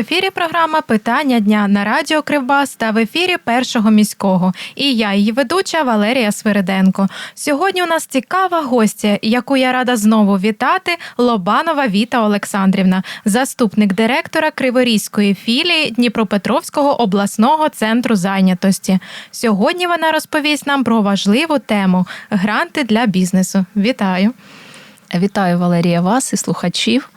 ефірі програма Питання дня на радіо Кривбас та в ефірі першого міського. І я, її ведуча Валерія Свириденко. Сьогодні у нас цікава гостя, яку я рада знову вітати. Лобанова Віта Олександрівна, заступник директора Криворізької філії Дніпропетровського обласного центру зайнятості. Сьогодні вона розповість нам про важливу тему гранти для бізнесу. Вітаю! Вітаю Валерія вас і слухачів.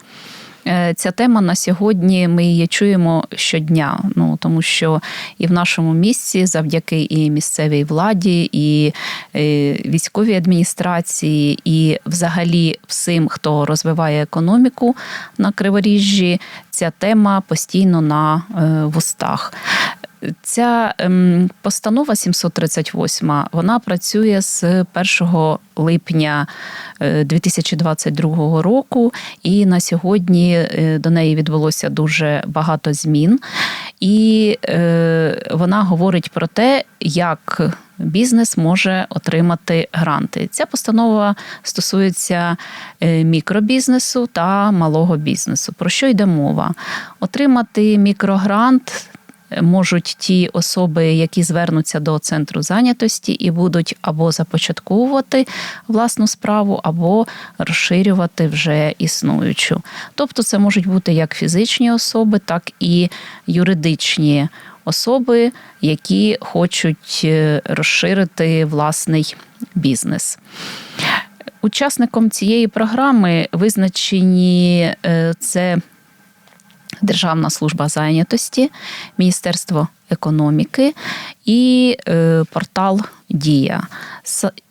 Е, Ця тема на сьогодні ми її чуємо щодня. Ну тому що і в нашому місці, завдяки і місцевій владі, і е, військовій адміністрації, і взагалі всім, хто розвиває економіку на Криворіжжі, ця тема постійно на е, вустах. Ця ем, постанова 738, вона працює з 1 липня е, 2022 року, і на сьогодні е, до неї відбулося дуже багато змін. І е, вона говорить про те, як бізнес може отримати гранти. Ця постанова стосується е, мікробізнесу та малого бізнесу. Про що йде мова? Отримати мікрогрант можуть ті особи, які звернуться до центру зайнятості і будуть або започатковувати власну справу, або розширювати вже існуючу. Тобто, це можуть бути як фізичні особи, так і юридичні особи, які хочуть е, розширити власний бізнес. Учасником цієї програми визначені е, це Державна служба зайнятості, Міністерство економіки і е, портал Дія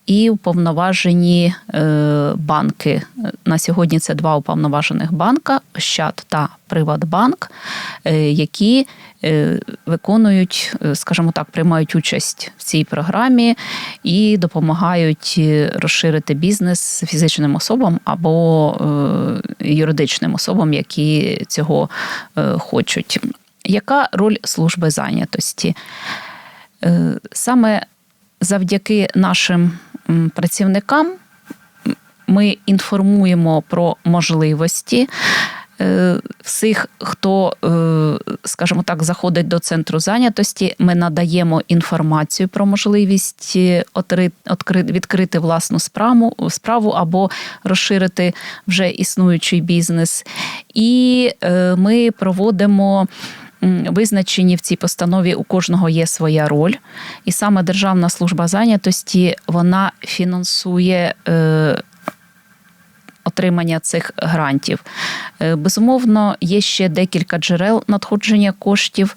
і уповноважені е, банки. На сьогодні це два уповноважених банка Ощад та Приватбанк, е, які виконують, е, скажімо так, приймають участь в цій програмі і допомагають е, розширити бізнес фізичним особам або е, юридичним особам, які цього е, хочуть. Яка роль служби зайнятості? Е, Саме завдяки нашим працівникам ми інформуємо про можливості е, всіх, хто, е, скажімо так, заходить до центру зайнятості. Ми надаємо інформацію про можливість е, відкрити власну справу, справу або розширити вже існуючий бізнес. І е, ми проводимо. Визначені в цій постанові у кожного є своя роль, і саме Державна служба зайнятості вона фінансує е, отримання цих грантів. Е, Безумовно, є ще декілька джерел надходження коштів,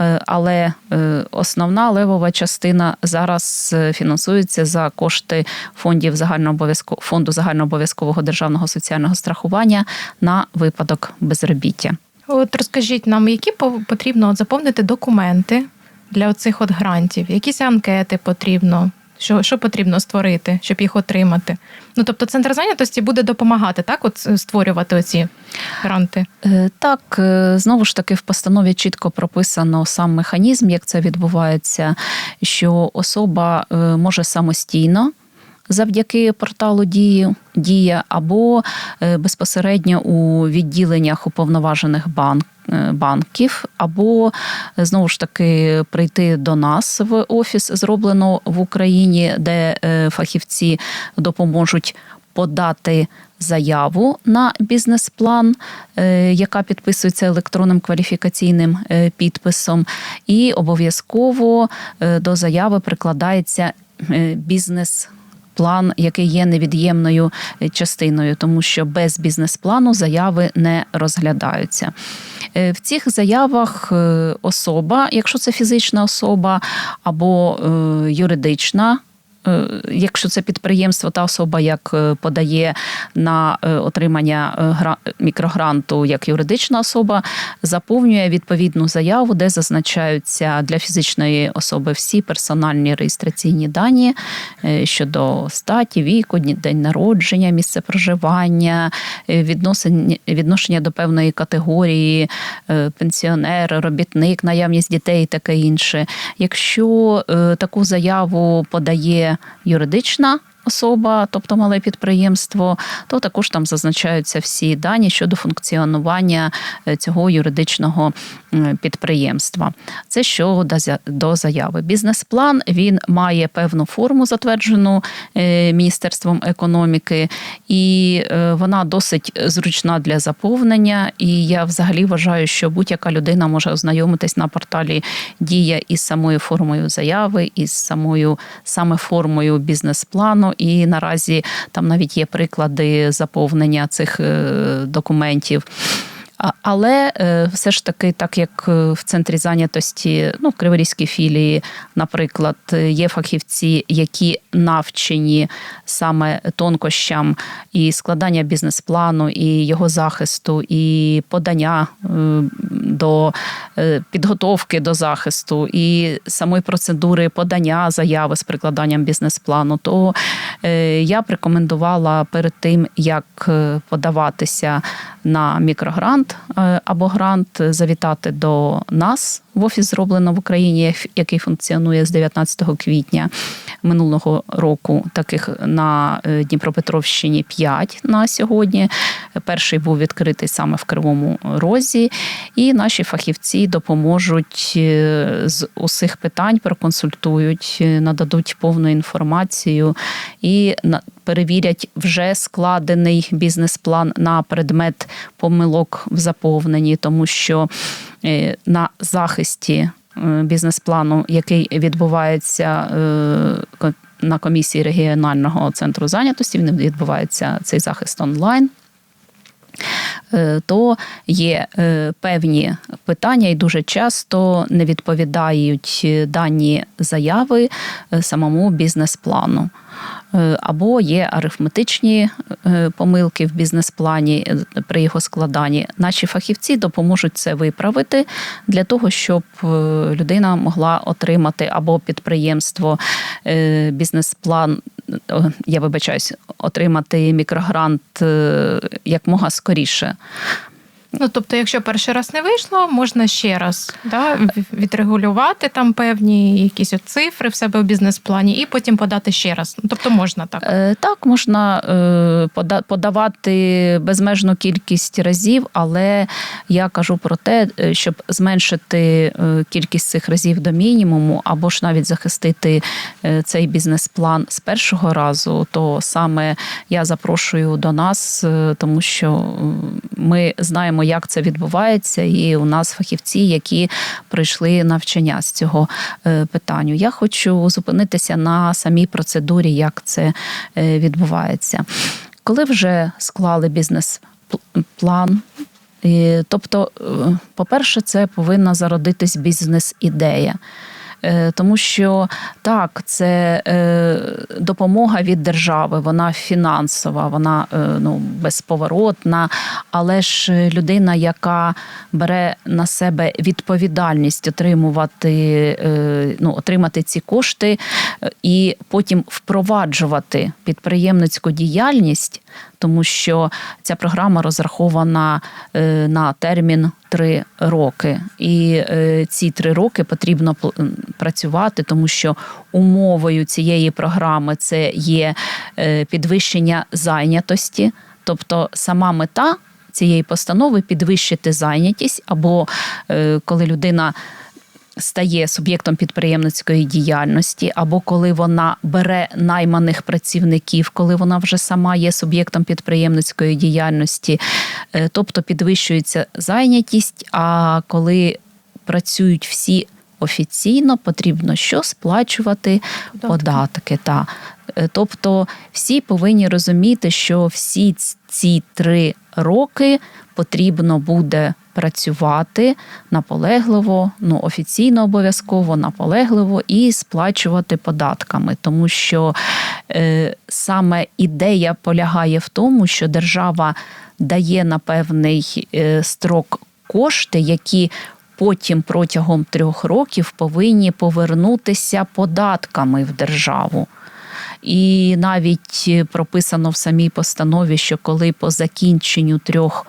е, але е, основна левова частина зараз фінансується за кошти фондів загальнообов'язкового фонду загальнообов'язкового державного соціального страхування на випадок безробіття. От розкажіть нам, які по- потрібно заповнити документи для оцих от грантів, якісь анкети потрібно. Що, що потрібно створити, щоб їх отримати? Ну тобто, центр зайнятості буде допомагати так, от е, створювати оці гранти. Е, Так, е, знову ж таки, в постанові чітко прописано сам механізм, як це відбувається, що особа може самостійно. Завдяки порталу дії дія або е, безпосередньо у відділеннях уповноважених банк, е, банків, або е, знову ж таки прийти до нас в офіс, зроблено в Україні, де фахівці допоможуть подати заяву на бізнес-план, яка підписується електронним кваліфікаційним підписом, і обов'язково до заяви прикладається е, бізнес. План, який є невід'ємною е, частиною, тому що без бізнес-плану заяви не розглядаються. Е, В цих заявах е, особа, якщо це фізична особа або юридична. Е, Якщо це підприємство та особа, як е, подає на е, отримання мікрогранту як юридична особа, заповнює відповідну заяву, де зазначаються для фізичної особи всі персональні реєстраційні дані щодо статі, віку, день народження, місце проживання, відношення до певної категорії, пенсіонер, робітник, наявність дітей і таке інше. Якщо таку заяву подає юридична особа, тобто мале підприємство, то також там зазначаються всі дані щодо функціонування е, цього юридичного підприємства. Це зя- до заяви. Бізнес-план він має певну форму, затверджену е, Міністерством економіки, і е, вона досить зручна для заповнення. І я взагалі вважаю, що будь-яка людина може ознайомитись на порталі Дія із самою формою заяви, із самою саме формою бізнес-плану. І наразі там навіть є приклади заповнення цих е, документів. Але е, все ж таки, так як е, в центрі зайнятості, ну в Криворізькій філії, наприклад, е, є фахівці, які навчені саме тонкощам і складання бізнес-плану, і його захисту, і подання до підготовки до захисту, і самої процедури подання заяви з прикладанням бізнес-плану, то я б рекомендувала перед тим, як подаватися на мікрогрант е, або грант, завітати до нас в офіс зроблено в Україні, який функціонує з 19 квітня минулого року. Таких на е, Дніпропетровщині 5 на сьогодні. Перший був відкритий саме в Кривому Розі, і наші фахівці допоможуть е, з усіх питань, проконсультують, нададуть повну інформацію і перевірять вже складений бізнес-план на предмет помилок в заповненні, тому що е, на захисті е, бізнес-плану, який відбувається е, на комісії регіонального центру зайнятості, він відбувається цей захист онлайн. То є певні питання, і дуже часто не відповідають дані заяви самому бізнес-плану. Е, Або є арифметичні е, помилки в бізнес-плані е, при його складанні. Наші фахівці допоможуть це виправити для того, щоб людина могла отримати або підприємство бізнес-план. Я вибачаюсь, отримати мікрогрант якмога скоріше. Ну, тобто, якщо перший раз не вийшло, можна ще раз да, відрегулювати там певні якісь от цифри в себе у бізнес-плані і потім подати ще раз. Ну, Тобто можна так. Е, Так, можна е, подавати безмежну кількість разів, але я кажу про те, е, щоб зменшити кількість цих разів до мінімуму, або ж навіть захистити цей бізнес-план з першого разу, то саме я запрошую до нас, тому що ми знаємо, як це відбувається, і у нас фахівці, які пройшли навчання з цього питання. Я хочу зупинитися на самій процедурі, як це е, відбувається. Коли вже склали бізнес-план, тобто, е, по-перше, це повинна зародитись бізнес-ідея. Е, Тому що так, це е, допомога від держави, вона фінансова, вона е, ну, безповоротна, але ж людина, яка бере на себе відповідальність отримувати, ну, отримати ці кошти і потім впроваджувати підприємницьку діяльність, тому що ця програма розрахована е, на термін три роки. І е, ці три роки потрібно працювати, тому що умовою цієї програми це є е, підвищення зайнятості, тобто сама мета. Цієї постанови підвищити зайнятість, або коли людина стає суб'єктом підприємницької діяльності, або коли вона бере найманих працівників, коли вона вже сама є суб'єктом підприємницької діяльності, Е, тобто підвищується зайнятість. А коли працюють всі офіційно, потрібно що сплачувати Податки. податки. Та. Е, Тобто всі повинні розуміти, що всі ці три роки потрібно буде працювати наполегливо, ну офіційно обов'язково, наполегливо і сплачувати податками, тому що е, саме ідея полягає в тому, що держава дає на певний е, строк кошти, які потім протягом трьох років повинні повернутися податками в державу. І навіть е, прописано в самій постанові, що коли по закінченню трьох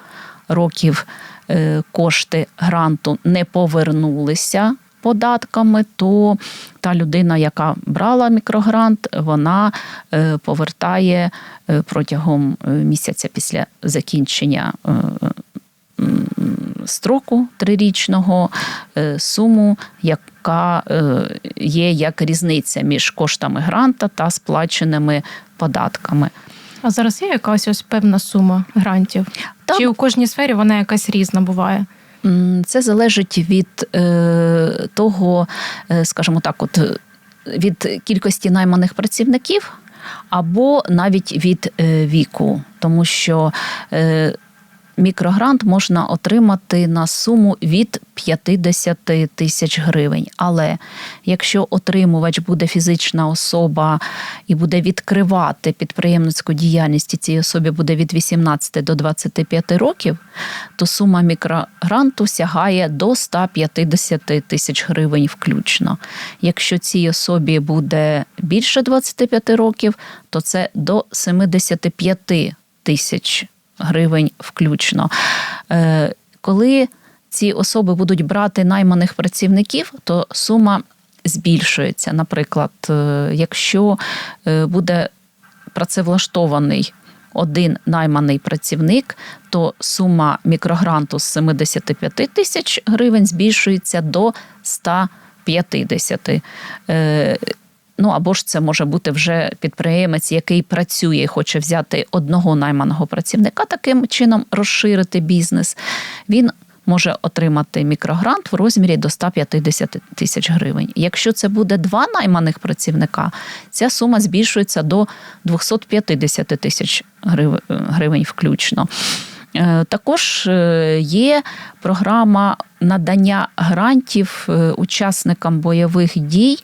років е, кошти гранту не повернулися податками, то та людина, яка брала мікрогрант, вона е, повертає е, протягом місяця після закінчення строку трирічного суму, яка є як різниця між коштами гранта та сплаченими податками. А зараз є якась ось певна сума грантів? Так. Чи у кожній сфері вона якась різна буває? Це залежить від е, того, е, скажімо так, от від кількості найманих працівників або навіть від е, віку, тому що е, мікрогрант можна отримати на суму від 50 тисяч гривень. Але якщо отримувач буде фізична особа і буде відкривати підприємницьку діяльність, і цій особі буде від 18 до 25 років, то сума мікрогранту сягає до 150 тисяч гривень включно. Якщо цій особі буде більше 25 років, то це до 75 тисяч гривень включно. Е, Коли ці особи будуть брати найманих працівників, то сума збільшується. Наприклад, е, якщо е, буде працевлаштований один найманий працівник, то сума мікрогранту з 75 тисяч гривень збільшується до 150. Е, Ну або ж це може бути вже підприємець, який працює і хоче взяти одного найманого працівника, таким чином розширити бізнес. Він може отримати мікрогрант в розмірі до 150 тисяч гривень. Якщо це буде два найманих працівника, ця сума збільшується до 250 тисяч гривень включно. Е, Також е, є програма надання грантів е, учасникам бойових дій,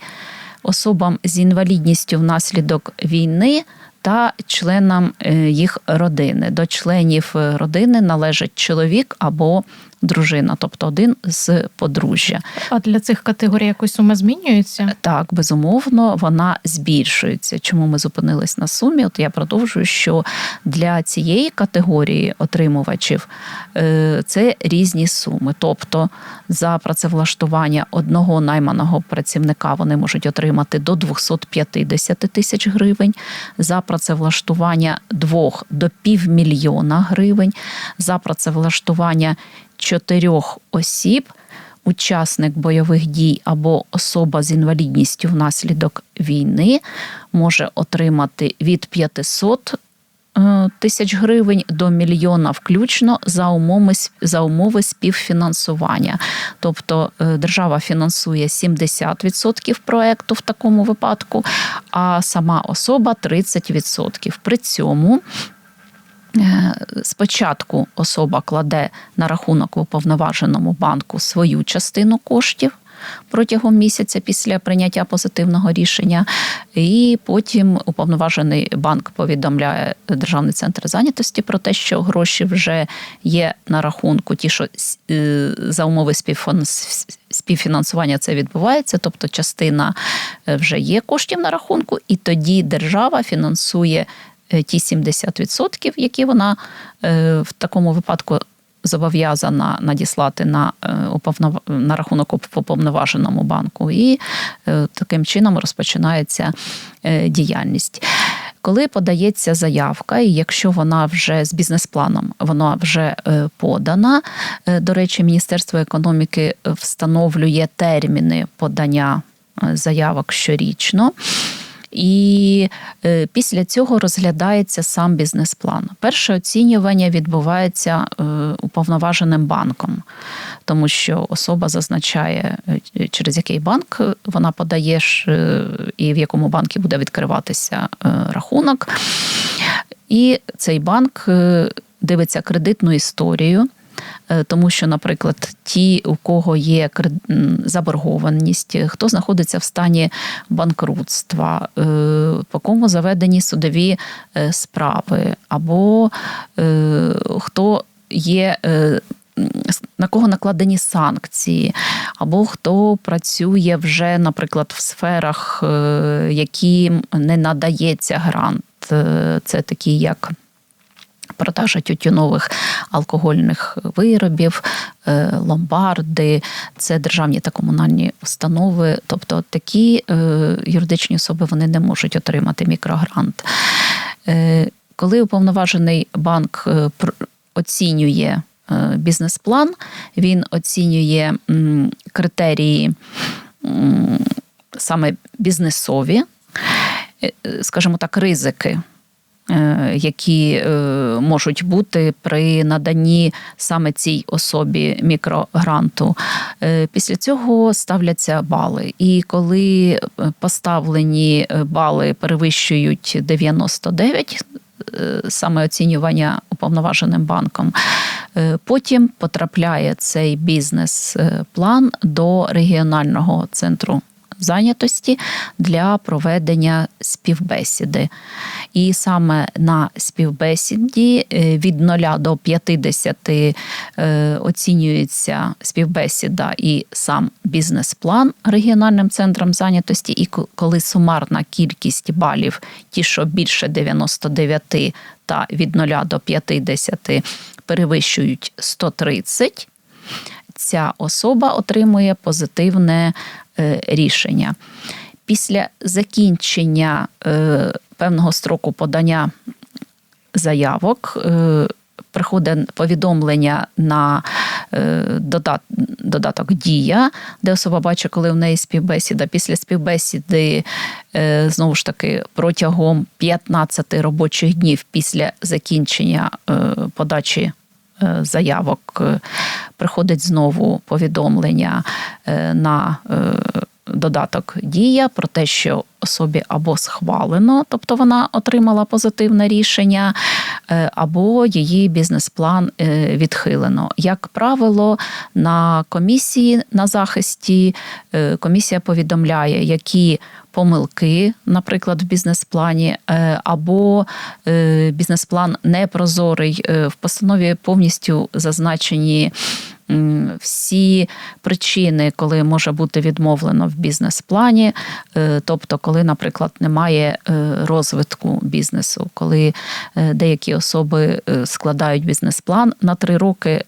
особам з інвалідністю внаслідок війни та членам е, їх родини. До членів е, родини належить чоловік або дружина, тобто один з подружжя. А для цих категорій якось сума змінюється? Так, безумовно, вона збільшується. Чому ми зупинились на сумі? От я продовжую, що для цієї категорії отримувачів е, це різні суми. Тобто за працевлаштування одного найманого працівника вони можуть отримати до 250 тисяч гривень, за працевлаштування двох до півмільйона гривень, за працевлаштування чотирьох осіб учасник бойових дій або особа з інвалідністю внаслідок війни може отримати від 500 е, тисяч гривень до мільйона включно за умови, за умови співфінансування. Тобто е, держава фінансує 70% проекту в такому випадку, а сама особа 30%. При цьому Спочатку особа кладе на рахунок в уповноваженому банку свою частину коштів протягом місяця після прийняття позитивного рішення, і потім уповноважений банк повідомляє Державний центр зайнятості про те, що гроші вже є на рахунку. Ті, що е, за умови співфінансування це відбувається, тобто частина е, вже є коштів на рахунку, і тоді держава фінансує е, ті 70%, які вона е, в такому випадку зобов'язана надіслати на, е, на рахунок уповноваженому банку. І е, таким чином розпочинається е, діяльність. Коли подається заявка, і якщо вона вже з бізнес-планом вона вже е, подана, е, до речі, Міністерство економіки встановлює терміни подання е, заявок щорічно. І е, після цього розглядається сам бізнес-план. Перше оцінювання відбувається е, уповноваженим банком, тому що особа зазначає, е, через який банк вона подає і в якому банку буде відкриватися рахунок. І цей банк дивиться кредитну історію. Е, Тому що, наприклад, ті, у кого є заборгованість, хто знаходиться в стані банкрутства, е, по кому заведені судові е, справи, або е, хто є. е, На кого накладені санкції, або хто працює вже, наприклад, в сферах, е, яким не надається грант, Е, це такі як продажа тютюнових алкогольних виробів, е, ломбарди, це державні та комунальні установи. Тобто такі е, юридичні особи вони не можуть отримати мікрогрант. Е, Коли уповноважений банк оцінює бізнес-план, він оцінює критерії саме бізнесові, скажімо так, ризики. Е, Які е, можуть бути при наданні саме цій особі мікрогранту. Е, Після цього ставляться бали. І коли поставлені бали перевищують 99, е, саме оцінювання уповноваженим банком, потім потрапляє цей бізнес-план до регіонального центру зайнятості для проведення співбесіди. І саме на співбесіді е, від 0 до 50 е, оцінюється співбесіда і сам бізнес-план регіональним центром зайнятості. І коли сумарна кількість балів, ті, що більше 99 та від 0 до 50 перевищують 130, ця особа отримує позитивне е, рішення. Після закінчення е, певного строку подання заявок е, приходить повідомлення на додаток Дія, де особа бачить, коли в неї співбесіда. Після співбесіди, знову ж таки, протягом 15 робочих днів після закінчення подачі заявок е, приходить знову повідомлення е, на е, додаток Дія про те, що особі або схвалено, тобто вона отримала позитивне рішення, е, або її бізнес-план е, відхилено. Як правило, на комісії на захисті е, комісія повідомляє, які помилки, наприклад, в бізнес-плані, або бізнес-план непрозорий. В постанові повністю зазначені всі причини, коли може бути відмовлено в бізнес-плані, Е, тобто, коли, наприклад, немає е, розвитку бізнесу, коли е, деякі особи складають бізнес-план на три роки.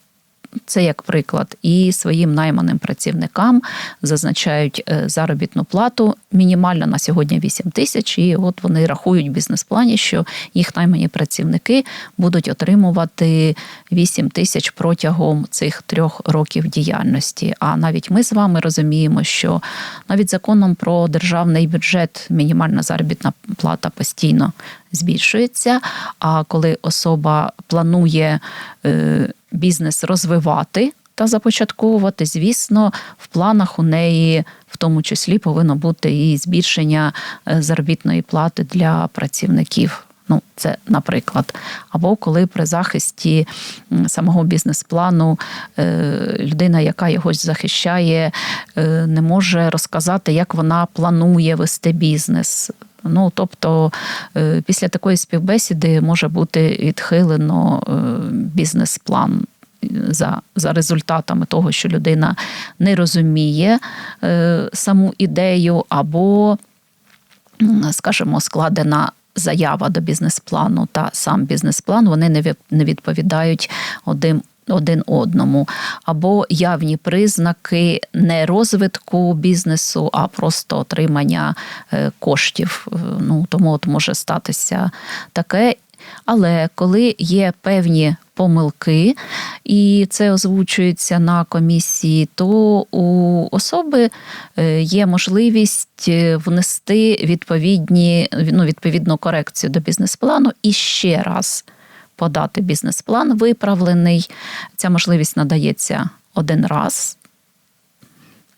Це як приклад, і своїм найманим працівникам зазначають е, заробітну плату мінімально на сьогодні 8 тисяч. І от вони рахують в бізнес-плані, що їх наймані працівники будуть отримувати 8 тисяч протягом цих трьох років діяльності. А навіть ми з вами розуміємо, що навіть законом про державний бюджет мінімальна заробітна плата постійно збільшується. А коли особа планує е, бізнес розвивати та започатковувати, звісно, в планах у неї в тому числі повинно бути і збільшення е, заробітної плати для працівників. Ну, це наприклад. Або коли при захисті самого бізнес-плану е, людина, яка його захищає, е, не може розказати, як вона планує вести бізнес. Ну, тобто, е, після такої співбесіди може бути відхилено е, бізнес-план. За, за результатами того, що людина не розуміє е, саму ідею, або, скажімо, складена заява до бізнес-плану та сам бізнес-план, вони не відповідають один. Один одному, або явні признаки не розвитку бізнесу, а просто отримання е, коштів. Е, Ну тому от може статися таке. Але коли є певні помилки, і це озвучується на комісії, то у особи е, є можливість внести відповідні ну, відповідну корекцію до бізнес-плану і ще раз подати бізнес-план виправлений. Ця можливість надається один раз.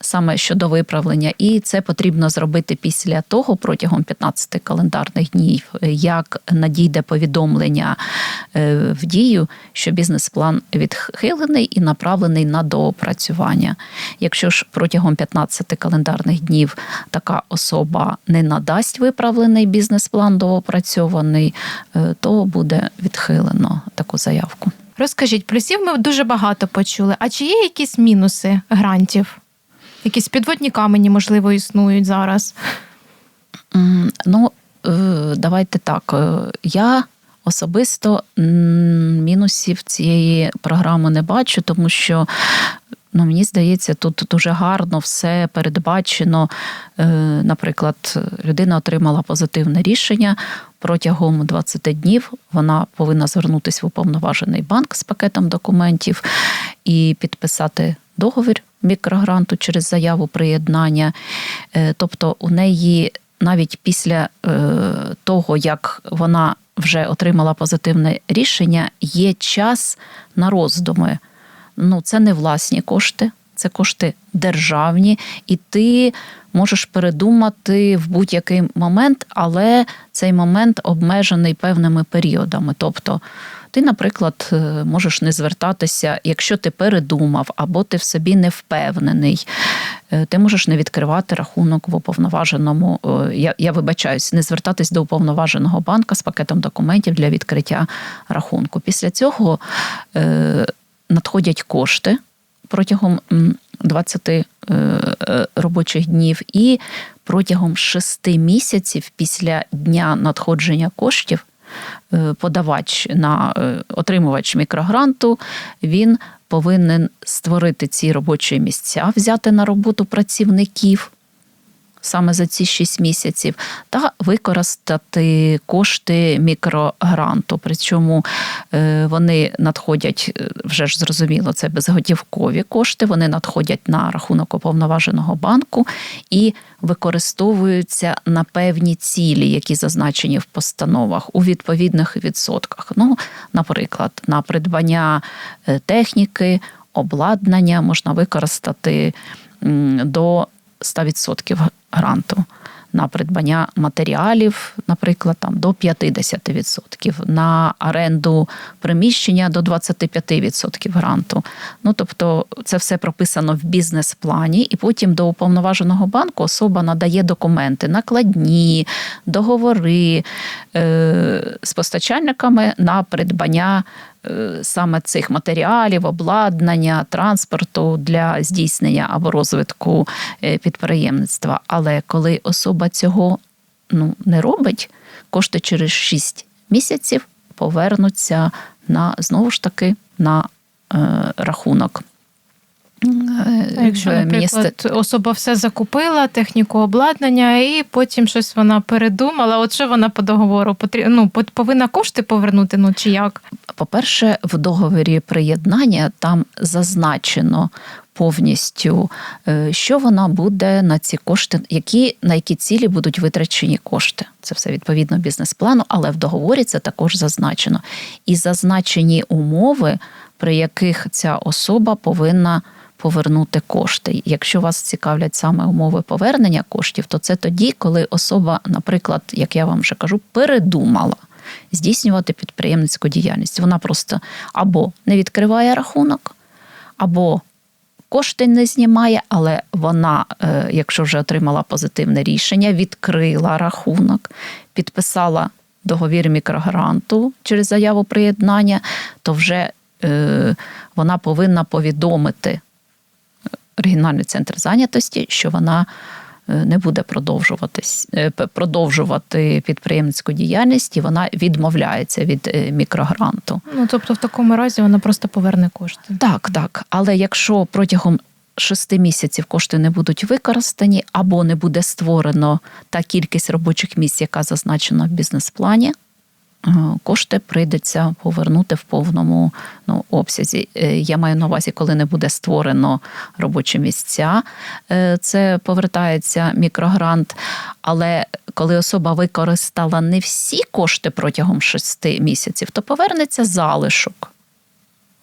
Саме щодо виправлення, і це потрібно зробити після того протягом 15 календарних днів, як надійде повідомлення е, в дію, що бізнес-план відхилений і направлений на доопрацювання. Якщо ж протягом 15 календарних днів така особа не надасть виправлений бізнес-план доопрацьований, е, то буде відхилено таку заявку. Розкажіть, плюсів ми дуже багато почули. А чи є якісь мінуси грантів? Якісь підводні камені, можливо, існують зараз. Ну, е, давайте так. е, Я Особисто мінусів цієї програми не бачу, тому що. Ну, мені здається, тут дуже гарно все передбачено. Е, Наприклад, людина отримала позитивне рішення протягом 20 днів. Вона повинна звернутися в уповноважений банк з пакетом документів і підписати договір мікрогранту через заяву приєднання. Е, Тобто, у неї навіть після е, того, як вона вже отримала позитивне рішення, є час на роздуми. Ну, це не власні кошти, це кошти державні, і ти можеш передумати в будь-який момент, але цей момент обмежений певними періодами. Тобто, ти, наприклад, е, можеш не звертатися, якщо ти передумав або ти в собі не впевнений. Е, Ти можеш не відкривати рахунок в уповноваженому. е, Я, я вибачаюсь, не звертатись до уповноваженого банка з пакетом документів для відкриття рахунку. Після цього надходять кошти протягом м, 20 е, е, робочих днів, і протягом 6 місяців після дня надходження коштів подавач на е, отримувач мікрогранту він повинен створити ці робочі місця, взяти на роботу працівників саме за ці 6 місяців, та використати кошти мікрогранту. Причому е, вони надходять е, вже ж зрозуміло, це безготівкові кошти. Вони надходять на рахунок уповноваженого банку і використовуються на певні цілі, які зазначені в постановах у відповідних відсотках. Ну, наприклад, на придбання е, техніки, обладнання можна використати до 100% гранту. На придбання матеріалів, наприклад, там до 50%, на оренду приміщення до 25% гранту. Ну тобто, це все прописано в бізнес-плані, і потім до уповноваженого банку особа надає документи, накладні, договори е, з постачальниками на придбання саме цих матеріалів, обладнання, транспорту для здійснення або розвитку е, підприємництва. Але коли особа цього ну, не робить, кошти через 6 місяців повернуться на знову ж таки на е, рахунок. Е, А якщо, наприклад, особа все закупила, техніку обладнання, і потім щось вона передумала. От що вона по договору потрібно ну, повинна кошти повернути, ну чи як? По-перше, в договорі приєднання там зазначено повністю, е, що вона буде на ці кошти, які, на які цілі будуть витрачені кошти. Це все відповідно бізнес-плану, але в договорі це також зазначено. І зазначені умови, при яких ця особа повинна повернути кошти. Якщо вас цікавлять саме умови повернення коштів, то це тоді, коли особа, наприклад, як я вам вже кажу, передумала здійснювати підприємницьку діяльність. Вона просто або не відкриває рахунок, або кошти не знімає, але вона, е, якщо вже отримала позитивне рішення, відкрила рахунок, підписала договір мікрогранту через заяву приєднання, то вже е, вона повинна повідомити регіональний центр зайнятості, що вона е, не буде продовжуватись, е, продовжувати підприємницьку діяльність, і вона відмовляється від е, мікрогранту. Ну тобто, в такому разі вона просто поверне кошти. Так, так. Але якщо протягом шести місяців кошти не будуть використані, або не буде створено та кількість робочих місць, яка зазначена в бізнес-плані, кошти прийдеться повернути в повному ну, обсязі. Е, Я маю на увазі, коли не буде створено робочі місця, е, це повертається мікрогрант. Але коли особа використала не всі кошти протягом шести місяців, то повернеться залишок.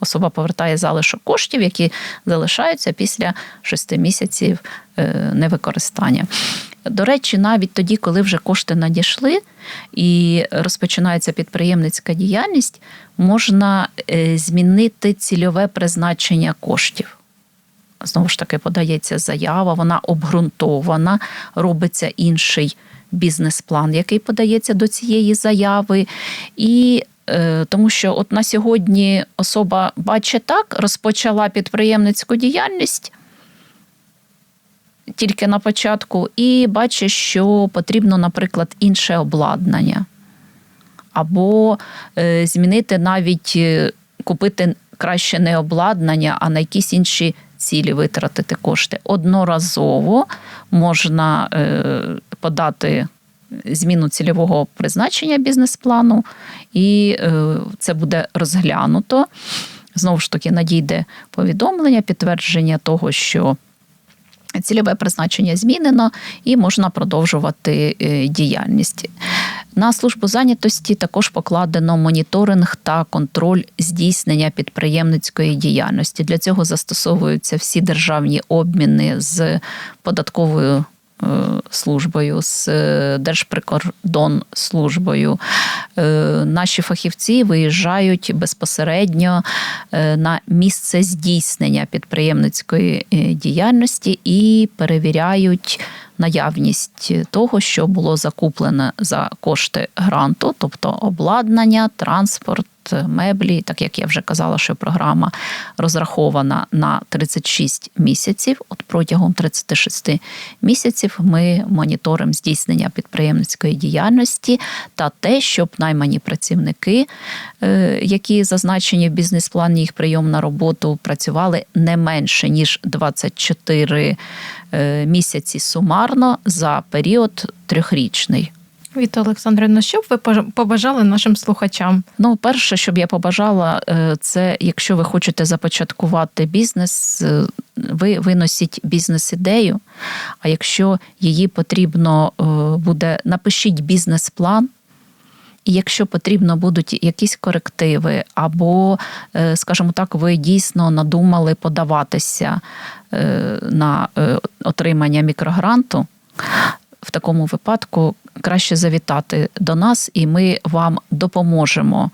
Особа повертає залишок коштів, які залишаються після шести місяців е, невикористання. До речі, навіть тоді, коли вже кошти надійшли і розпочинається підприємницька діяльність, можна е, змінити цільове призначення коштів. Знову ж таки, подається заява, вона обґрунтована, робиться інший бізнес-план, який подається до цієї заяви. І е, тому що от на сьогодні особа бачить так, розпочала підприємницьку діяльність тільки на початку, і бачить, що потрібно, наприклад, інше обладнання. або е, змінити навіть е, купити краще не обладнання, а на якісь інші цілі витратити кошти. Одноразово можна е, подати зміну цільового призначення бізнес-плану, і це буде розглянуто. Знову ж таки, надійде повідомлення, підтвердження того, що цільове призначення змінено, і можна продовжувати е, діяльність. На службу зайнятості також покладено моніторинг та контроль здійснення підприємницької діяльності. Для цього застосовуються всі державні обміни з податковою. Е, Службою з е, Держприкордонслужбою. Е, наші фахівці виїжджають безпосередньо на місце здійснення підприємницької діяльності і перевіряють наявність того, що було закуплене за кошти гранту, тобто обладнання, транспорт, меблі, так як я вже казала, що програма розрахована на 36 місяців. От протягом 36 місяців ми моніторимо здійснення підприємницької діяльності та те, щоб наймані працівники, е, які зазначені в бізнес-плані їх прийом на роботу, працювали не менше ніж 24 е, місяці сумарно за період трьохрічний. Віта Олександрівна, що б ви побажали нашим слухачам? Ну, перше, що б я побажала, е, це якщо ви хочете започаткувати бізнес, е, ви виносіть бізнес-ідею. А якщо її потрібно е, буде, напишіть бізнес-план. І якщо потрібно будуть якісь корективи, або, скажімо так, ви дійсно надумали подаватися на отримання мікрогранту, в такому випадку краще завітати до нас, і ми вам допоможемо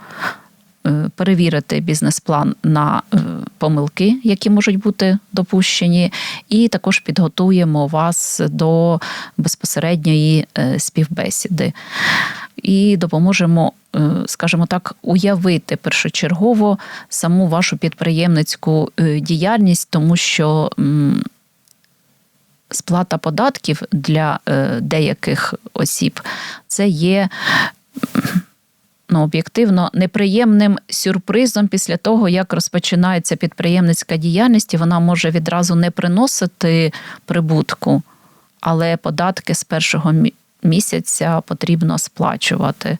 е, перевірити бізнес-план на е, помилки, які можуть бути допущені, і також підготуємо вас до безпосередньої е, співбесіди. І допоможемо, скажімо так, уявити першочергово саму вашу підприємницьку діяльність, тому що сплата податків для е, деяких осіб це є. Ну, об'єктивно неприємним сюрпризом після того, як розпочинається підприємницька діяльність, і вона може відразу не приносити прибутку, але податки з першого місяця потрібно сплачувати.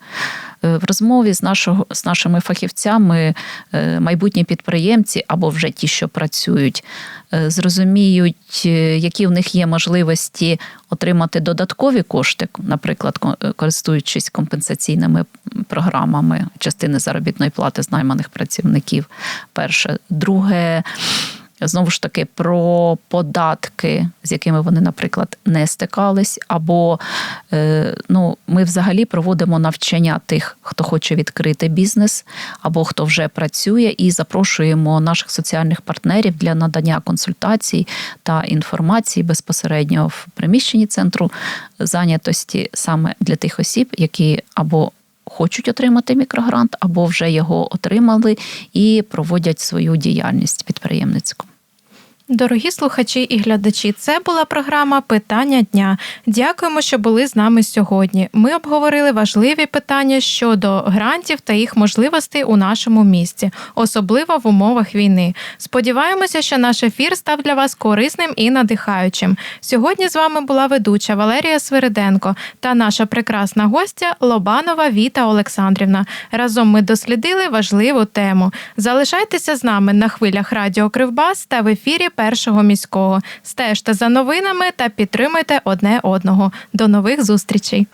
Е, В розмові з, нашого, з нашими фахівцями е, майбутні підприємці або вже ті, що працюють, е, зрозуміють, які в них є можливості отримати додаткові кошти, наприклад, користуючись компенсаційними програмами частини заробітної плати з найманих працівників. Перше, друге. Знову ж таки, про податки, з якими вони, наприклад, не стикались, або е, ну, ми взагалі проводимо навчання тих, хто хоче відкрити бізнес, або хто вже працює, і запрошуємо наших соціальних партнерів для надання консультацій та інформації безпосередньо в приміщенні центру зайнятості саме для тих осіб, які або Хочуть отримати мікрогрант або вже його отримали і проводять свою діяльність підприємницьку. Дорогі слухачі і глядачі, це була програма Питання дня. Дякуємо, що були з нами сьогодні. Ми обговорили важливі питання щодо грантів та їх можливостей у нашому місті, особливо в умовах війни. Сподіваємося, що наш ефір став для вас корисним і надихаючим. Сьогодні з вами була ведуча Валерія Свириденко та наша прекрасна гостя Лобанова Віта Олександрівна. Разом ми дослідили важливу тему. Залишайтеся з нами на хвилях Радіо Кривбас та в ефірі першого міського. Стежте за новинами та підтримайте одне одного. До нових зустрічей.